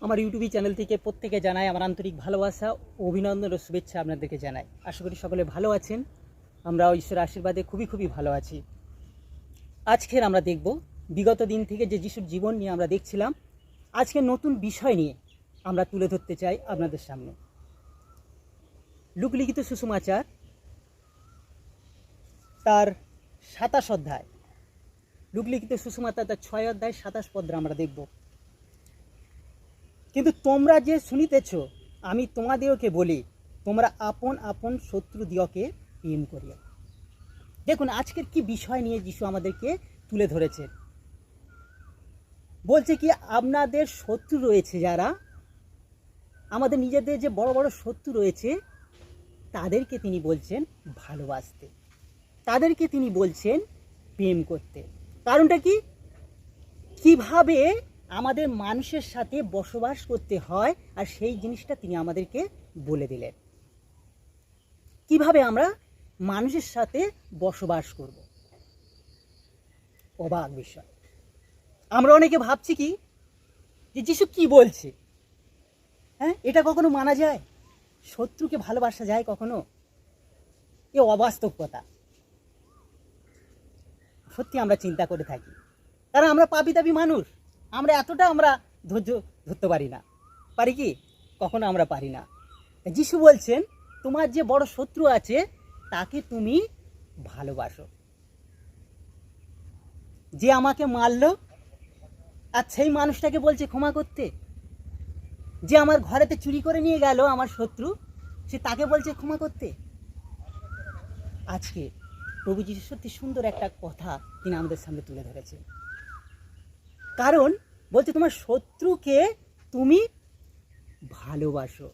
আমার YouTube channel থেকে প্রত্যেকে জানাই আমার আন্তরিক ভালোবাসা অভিনন্দন ও শুভেচ্ছা আপনাদেরকে জানাই। আশা করি সকলে ভালো আছেন। আমরা ঈশ্বরের আশীর্বাদে খুবই খুবই ভালো আছি। আজকের আমরা দেখব বিগত দিন থেকে যে যিশুর জীবন নিয়ে আমরা দেখছিলাম, আজকে নতুন বিষয় নিয়ে আমরা তুলে ধরতে চাই আপনাদের সামনে। লুকলিখিত সুষমাচার তার সাতাশ অধ্যায়। লুকলিখিত সুষমাচার তার ছয় অধ্যায়, সাতাশ পদ্রা আমরা দেখব। কিন্তু তোমরা যে শুনিতেছ, আমি তোমাদেরকে বলি, তোমরা আপন আপন শত্রু দিয়কে প্রেম করিয়া দেখুন, আজকের কি বিষয় নিয়ে যিশু আমাদেরকে তুলে ধরেছে? বলছে কি, আপনাদের শত্রু রয়েছে যারা, আমাদের নিজেদের যে বড় বড় শত্রু রয়েছে, তাদেরকে তিনি বলছেন ভালোবাসতে। তাদেরকে তিনি বলছেন প্রেম করতে। কারণটা কি? কীভাবে আমাদের মানুষের সাথে বসবাস করতে হয় আর সেই জিনিসটা তিনি আমাদেরকে বলে দিলেন। কীভাবে আমরা মানুষের সাথে বসবাস করব? অবাক বিষয়। আমরা অনেকে ভাবছি কি, যে যিশু কি বলছে? হ্যাঁ এটা কখনো মানা যায়? শত্রুকে ভালোবাসা যায় কখনো? এ অবাস্তব কথা সত্যি আমরা চিন্তা করে থাকি। কারণ আমরা পাপি তাপি মানুষ। আমরা এতটা আমরা ধৈর্য ধরতে পারি না। পারি কি? কখনো আমরা পারি না। যিশু বলছেন, তোমার যে বড় শত্রু আছে, তাকে তুমি ভালোবাসো। যে আমাকে মারলো, আর সেই মানুষটাকে বলছে ক্ষমা করতে। যে আমার ঘরেতে চুরি করে নিয়ে গেল আমার শত্রু, সে তাকে বলছে ক্ষমা করতে। আজকে প্রভু সত্যি সুন্দর একটা কথা তিনি আমাদের সামনে তুলে ধরেছেন। কারণ বলছে তোমার শত্রুকে তুমি ভালোবাসো।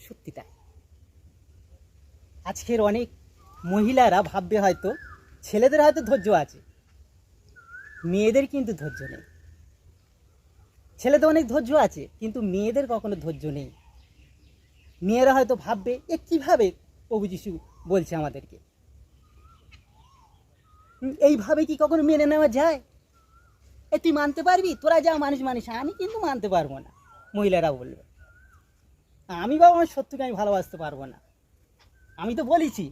সত্যি তাই। আজকের অনেক মহিলারা ভাববে হয়তো, ছেলেদের হয়তো ধৈর্য আছে, মেয়েদের কিন্তু ধৈর্য নেই। ছেলেদের অনেক ধৈর্য আছে, কিন্তু মেয়েদের কখনো ধৈর্য নেই। মেয়েরা হয়তো ভাববে, এ কীভাবে? প্রভু যিশু বলছে আমাদেরকে। এইভাবে কি কখনো মেনে নেওয়া যায়? এ, তুই মানতে পারবি? তোরা যা মানুষ মানুষ, আমি কিন্তু মানতে পারব না, মহিলারা বলবে। আমি বাবা আমার শত্রুকে আমি ভালোবাসতে পারব না। আমি তো বলেছি,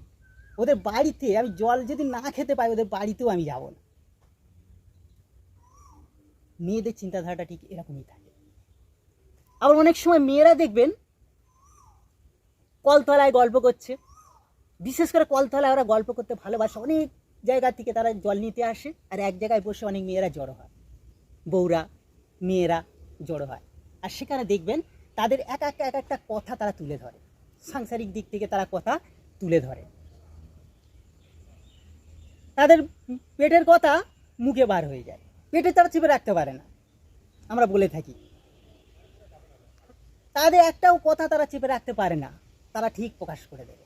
ওদের বাড়িতে আমি জল যদি না খেতে পাই, ওদের বাড়িতেও আমি যাব না। মেয়েদের চিন্তাধারাটা ঠিক এরকমই থাকে। আবার অনেক সময় মেয়েরা দেখবেন, কলতলায় গল্প করছে। বিশেষ করে কলতলায় ওরা গল্প করতে ভালোবাসে। অনেক জায়গা থেকে তারা জল নিতে আসে, আর এক জায়গায় বসে অনেক মেয়েরা জড়ো হয়। বউরা, মেয়েরা জড়ো হয়। আর সেখানে দেখবেন তাদের এক একটা এক একটা কথা তারা তুলে ধরে। সাংসারিক দিক থেকে তারা কথা তুলে ধরে। তাদের পেটের কথা মুখে বার হয়ে যায়। পেটে তারা চেপে রাখতে পারে না। আমরা বলে থাকি। তাদের একটাও কথা তারা চেপে রাখতে পারে না। তারা ঠিক প্রকাশ করে দেবে।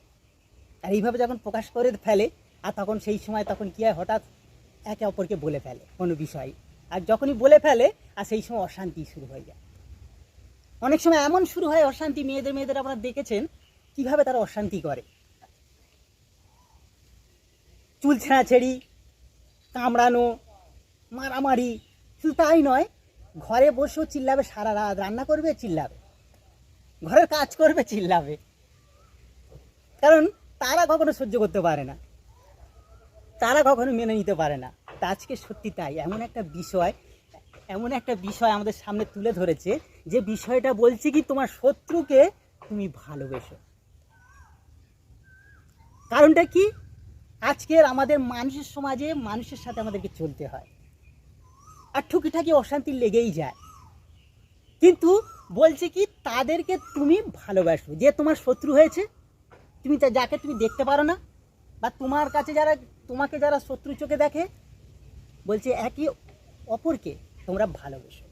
আর এইভাবে যখন প্রকাশ করে ফেলে, আর তখন সেই সময় তখন কী হয়? হঠাৎ একে অপরকে বলে ফেলে। কোনো বিষয় আর যখনই বলে ফেলে, আর সেই সময় অশান্তি শুরু হয়ে যায়। অনেক সময় এমন শুরু হয় অশান্তি, মেয়েদের মেয়েদের আপনারা দেখেছেন, কীভাবে তারা অশান্তি করে। চুল ছেঁড়াছেড়ি, কামড়ানো, মারামারি, শুধু তাই নয়, ঘরে বসেও চিল্লাবে সারা রাত, রান্না করবে, চিল্লাবে। ঘরের কাজ করবে, চিল্লাবে। কারণ তারা কখনো সহ্য করতে পারে না। তারা কখনো মেনে নিতে পারে না। আজকে সত্যি তাই, এমন একটা বিষয়, এমন একটা বিষয় আমাদের সামনে তুলে ধরেছে যে বিষয়টা বলছে কি তোমার শত্রুকে তুমি ভালোবেসো। কারণটা কি? আজকের আমাদের মানুষের সমাজে মানুষের সাথে আমাদেরকে চলতে হয়। আর ঠুকিঠাকি অশান্তি লেগেই যায়। কিন্তু বলছে কি, তাদেরকে তুমি ভালোবাসো। যে তোমার শত্রু হয়েছে, তুমি যাকে তুমি দেখতে পারো না, বা তোমার কাছে যারা, তোমাকে যারা শত্রু চোখে দেখে বলছে, একে অপরকে তোমরা ভালোবেসো।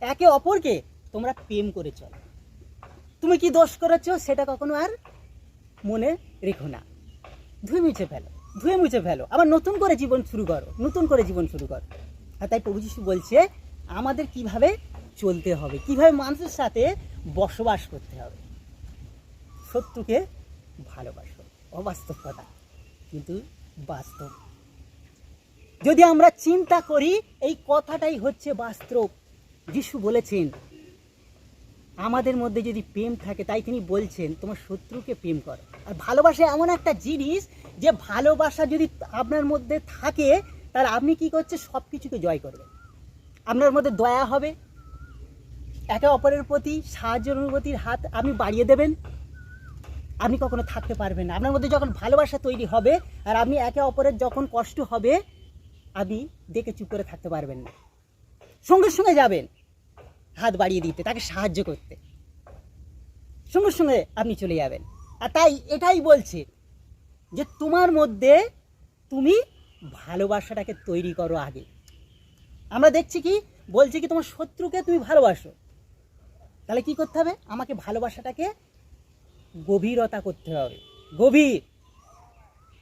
একে অপরকে তোমরা প্রেম করে চলো। তুমি কি দোষ করেছ সেটা কখনো আর মনে রেখো না। ধুয়ে মুছে ফেলো, ধুয়ে মুছে ফেলো। আবার নতুন করে জীবন শুরু করো, নতুন করে জীবন শুরু করো। আর তাই প্রভু যিশু বলছে, আমাদের কীভাবে চলতে হবে? কীভাবে মানুষের সাথে বসবাস করতে হবে? শত্রুকে ভালোবাসো অবাস্তব কথা কিন্তু বাস্তব যদি আমরা চিন্তা করি, এই কথাটাই হচ্ছে বাস্তব। যিশু বলেছেন, আমাদের মধ্যে যদি প্রেম থাকে, তাই তিনি বলছেন, তোমার শত্রুকে প্রেম করো। আর ভালোবাসা এমন একটা জিনিস যে ভালোবাসা যদি আপনার মধ্যে থাকে, তাহলে আপনি কি করছে সব কিছুকে জয় করবেন। আপনার মধ্যে দয়া হবে। একে অপরের প্রতি সাহায্য অনুভূতির হাত আপনি বাড়িয়ে দেবেন। আপনি কখনো থাকতে পারবেন না। আপনার মধ্যে যখন ভালোবাসা তৈরি হবে, আর আপনি একে অপরের যখন কষ্ট হবে আপনি দেখে চুপ করে থাকতে পারবেন না। সঙ্গে সঙ্গে যাবেন, হাত বাড়িয়ে দিতে, তাকে সাহায্য করতে। সঙ্গে সঙ্গে আপনি চলে যাবেন। আর তাই এটাই বলছে যে তোমার মধ্যে তুমি ভালোবাসাটাকে তৈরি করো আগে। আমরা দেখছি কি, বলছে কি তোমার শত্রুকে তুমি ভালোবাসো। তাহলে কি করতে হবে? আমাকে ভালোবাসাটাকে গভীরতা করতে হবে। গভীর।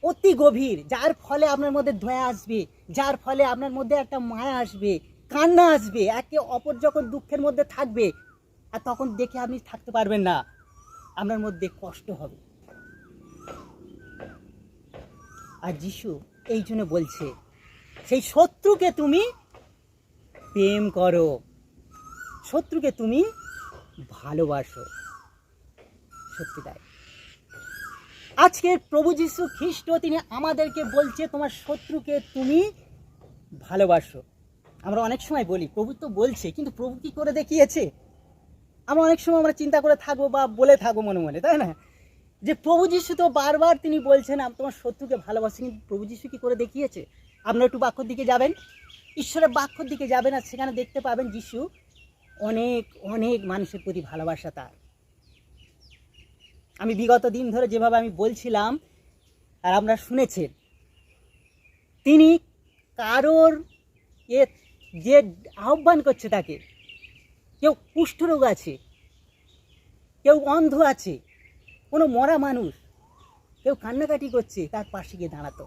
অতি গভীর, যার ফলে আপনার মধ্যে দয়া আসবে, যার ফলে আপনার মধ্যে একটা মায়া আসবে, কান্না আসবে, একে অপর যখন দুঃখের মধ্যে থাকবে, আর তখন দেখে আপনি থাকতে পারবেন না। আপনার মধ্যে কষ্ট হবে। আর যিশু এই জন্য বলছে, সেই শত্রুকে তুমি প্রেম করো, শত্রুকে তুমি ভালোবাসো। সত্যি তাই। আজকের প্রভু যিশু খ্রিস্ট, তিনি আমাদেরকে বলছে, তোমার শত্রুকে তুমি ভালোবাসো। আমরা অনেক সময় বলি, প্রভু তো বলছে, কিন্তু প্রভু কি করে দেখিয়েছে? আমরা অনেক সময় আমরা চিন্তা করে থাকব বা বলে থাকব মনে মনে, তাই না? যে প্রভু যিশু তো বারবার তিনি বলছেন, আমি তোমার শত্রুকে ভালোবাসি, কিন্তু প্রভু যিশু কি করে দেখিয়েছে? আপনারা একটু বাক্যর দিকে যাবেন। ঈশ্বরের বাক্যর দিকে যাবেন আর সেখানে দেখতে পাবেন যিশু অনেক অনেক মানুষের প্রতি ভালোবাসা তার। আমি বিগত দিন ধরে যেভাবে আমি বলছিলাম, আর আপনারা শুনেছেন তিনি কারোর এ যে আহ্বান করছে তাকে, কেউ কুষ্ঠরোগ আছে, কেউ অন্ধ আছে, কোনো মরা মানুষ, কেউ কান্নাকাটি করছে, তার পাশে গিয়ে দাঁড়াতো,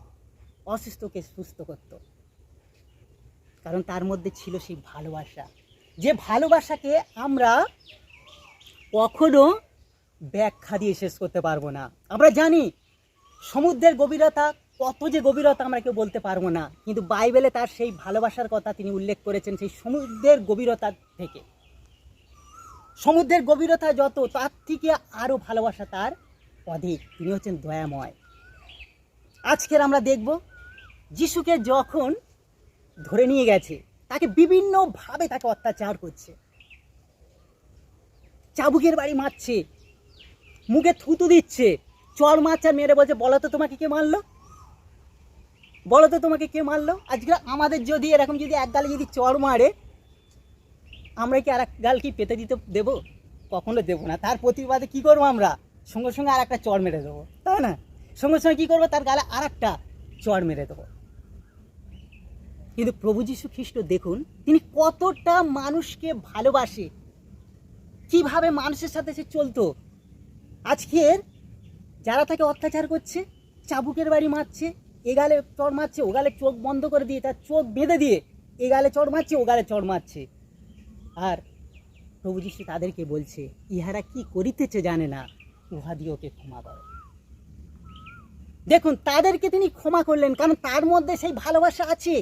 অসুস্থকে সুস্থ করত। কারণ তার মধ্যে ছিল সেই ভালোবাসা। যে ভালোবাসাকে আমরা কখনো ব্যাখ্যা দিয়ে শেষ করতে পারব না। আমরা জানি সমুদ্রের গভীরতা কত যে গভীরতা আমরা কেউ বলতে পারব না, কিন্তু বাইবেলে তার সেই ভালোবাসার কথা তিনি উল্লেখ করেছেন সেই সমুদ্রের গভীরতা থেকে। সমুদ্রের গভীরতা যত, তার থেকে আরও ভালোবাসা তার অধিক। তিনি হচ্ছেন দয়াময়। আজকের আমরা দেখব যিশুকে যখন ধরে নিয়ে গেছে, তাকে বিভিন্নভাবে তাকে অত্যাচার করছে। চাবুকের বাড়ি মারছে মুখে থুতু দিচ্ছে। চর আর মেরে বলছে, বলো তো তোমাকে কে মারলো? বলো তো তোমাকে কে মারলো? আজকে আমাদের যদি, এরকম যদি এক গালে যদি চর মারে, আমরা কি আর এক গাল কি পেতে দিতে দেবো? কখনো দেবো না। তার প্রতিবাদে কী করব আমরা? সঙ্গে সঙ্গে আর একটা চর মেরে দেবো। তাই না? সঙ্গে সঙ্গে কী করব? তার গালে আর একটা চর মেরে দেবো। কিন্তু প্রভু যীশু খ্রিস্ট দেখুন, তিনি কতটা মানুষকে ভালোবাসে। কীভাবে মানুষের সাথে সে চলতো? আজকের যারা তাকে অত্যাচার করছে, চাবুকের বাড়ি মারছে এগালে চড় মারছে, ও গালে চোখ বন্ধ করে দিয়ে তার চোখ বেঁধে দিয়ে এগালে চড় মারছে, ও গালে চড় মারছে। আর প্রভু যীশু তাদেরকে বলছে, ইহারা কি করিতেছে জানে না, উহা দিয়ে ওকে ক্ষমা করো। দেখুন, তাদেরকে তিনি ক্ষমা করলেন, কারণ তার মধ্যে সেই ভালোবাসা আছে।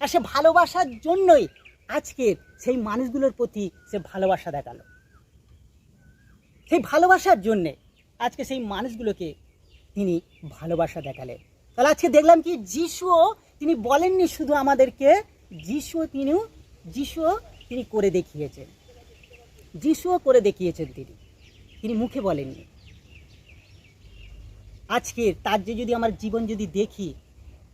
আর সে ভালোবাসার জন্যই আজকের সেই মানুষগুলোর প্রতি সে ভালোবাসা দেখাল। সেই ভালোবাসার জন্যে আজকে সেই মানুষগুলোকে তিনি ভালোবাসা দেখালেন। তাহলে আজকে দেখলাম কি যিশুও তিনি বলেননি শুধু আমাদেরকে যিশুও তিনিও যিশুও তিনি করে দেখিয়েছেন। যিশুও করে দেখিয়েছেন তিনি। তিনি মুখে বলেননি। আজকে তার যে যদি আমার জীবন যদি দেখি,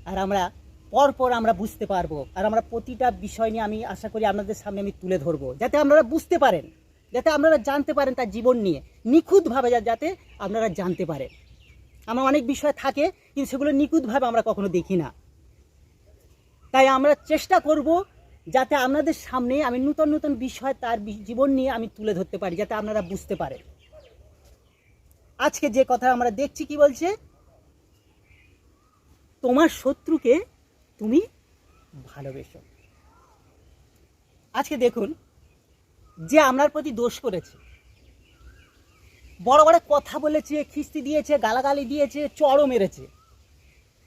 আর আমরা পরপর আমরা বুঝতে পারব, আর আমরা প্রতিটা বিষয় নিয়ে আমি আশা করি আপনাদের সামনে আমি তুলে ধরবো, যাতে আপনারা বুঝতে পারেন। যাতে আপনারা জানতে পারেন তার জীবন নিয়ে। নিখুঁতভাবে যাতে আপনারা জানতে পারেন। আমার অনেক বিষয় থাকে, কিন্তু সেগুলো নিখুঁতভাবে আমরা কখনো দেখি না। তাই আমরা চেষ্টা করব যাতে আপনাদের সামনে আমি নূতন নূতন বিষয় তার জীবন নিয়ে আমি তুলে ধরতে পারি, যাতে আপনারা বুঝতে পারেন। আজকে যে কথা আমরা দেখছি কি বলছে? তোমার শত্রুকে তুমি ভালোবেসো। আজকে দেখুন যে আপনার প্রতি দোষ করেছে। বড় বড় কথা বলেছে, খিস্তি দিয়েছে, গালাগালি দিয়েছে, চড়ও মেরেছে।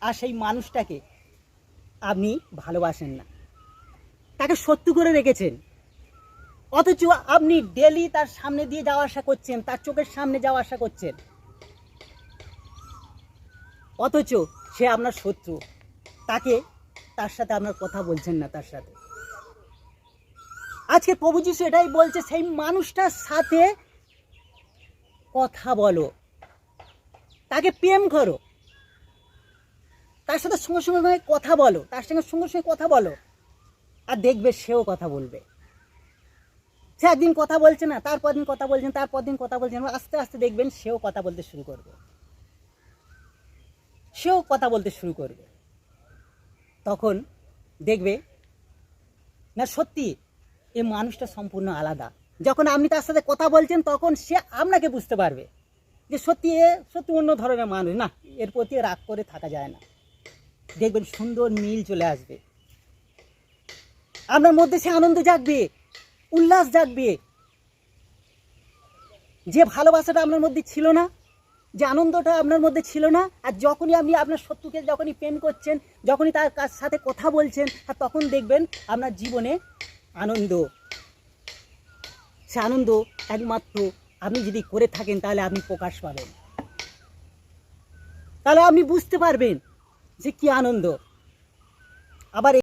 আর সেই মানুষটাকে আপনি ভালোবাসেন না। তাকে শত্রু করে রেখেছেন। অথচ আপনি ডেলি তার সামনে দিয়ে যাওয়া আসা করছেন, তার চোখের সামনে যাওয়া আসা করছেন। অথচ সে আপনার শত্রু। তাকে তার সাথে আপনার কথা বলছেন না তার সাথে। আজকে প্রভু যিশু এটাই বলছে, সেই মানুষটার সাথে কথা বলো। তাকে প্রেম করো। তার সাথে সঙ্গে সঙ্গে কথা বলো। তার সঙ্গে সঙ্গে সঙ্গে কথা বলো। আর দেখবে সেও কথা বলবে। সে একদিন কথা বলছে না, তারপর দিন কথা বলছেন তারপর দিন কথা বলছেন আস্তে আস্তে দেখবেন সেও কথা বলতে শুরু করবে। সেও কথা বলতে শুরু করবে। তখন দেখবে, না সত্যি এই মানুষটা সম্পূর্ণ আলাদা। যখন আপনি তার সাথে কথা বলছেন, তখন সে আপনাকে বুঝতে পারবে যে সত্যি এ, সত্যি অন্য ধরনের মানুষ। না, এর প্রতি রাগ করে থাকা যায় না। দেখবেন সুন্দর মিল চলে আসবে। আপনার মধ্যে সে আনন্দ জাগবে, উল্লাস জাগবে। যে ভালোবাসাটা আপনার মধ্যে ছিল না, যে আনন্দটা আপনার মধ্যে ছিল না, আর যখনই আপনি আপনার শত্রুকে যখনই প্রেম করছেন, যখনই তার সাথে কথা বলছেন, আর তখন দেখবেন আপনার জীবনে আনন্দ। সে আনন্দ একমাত্র আপনি যদি করে থাকেন, তাহলে আপনি প্রকাশ পাবেন। তাহলে আপনি বুঝতে পারবেন যে কি আনন্দ। আবার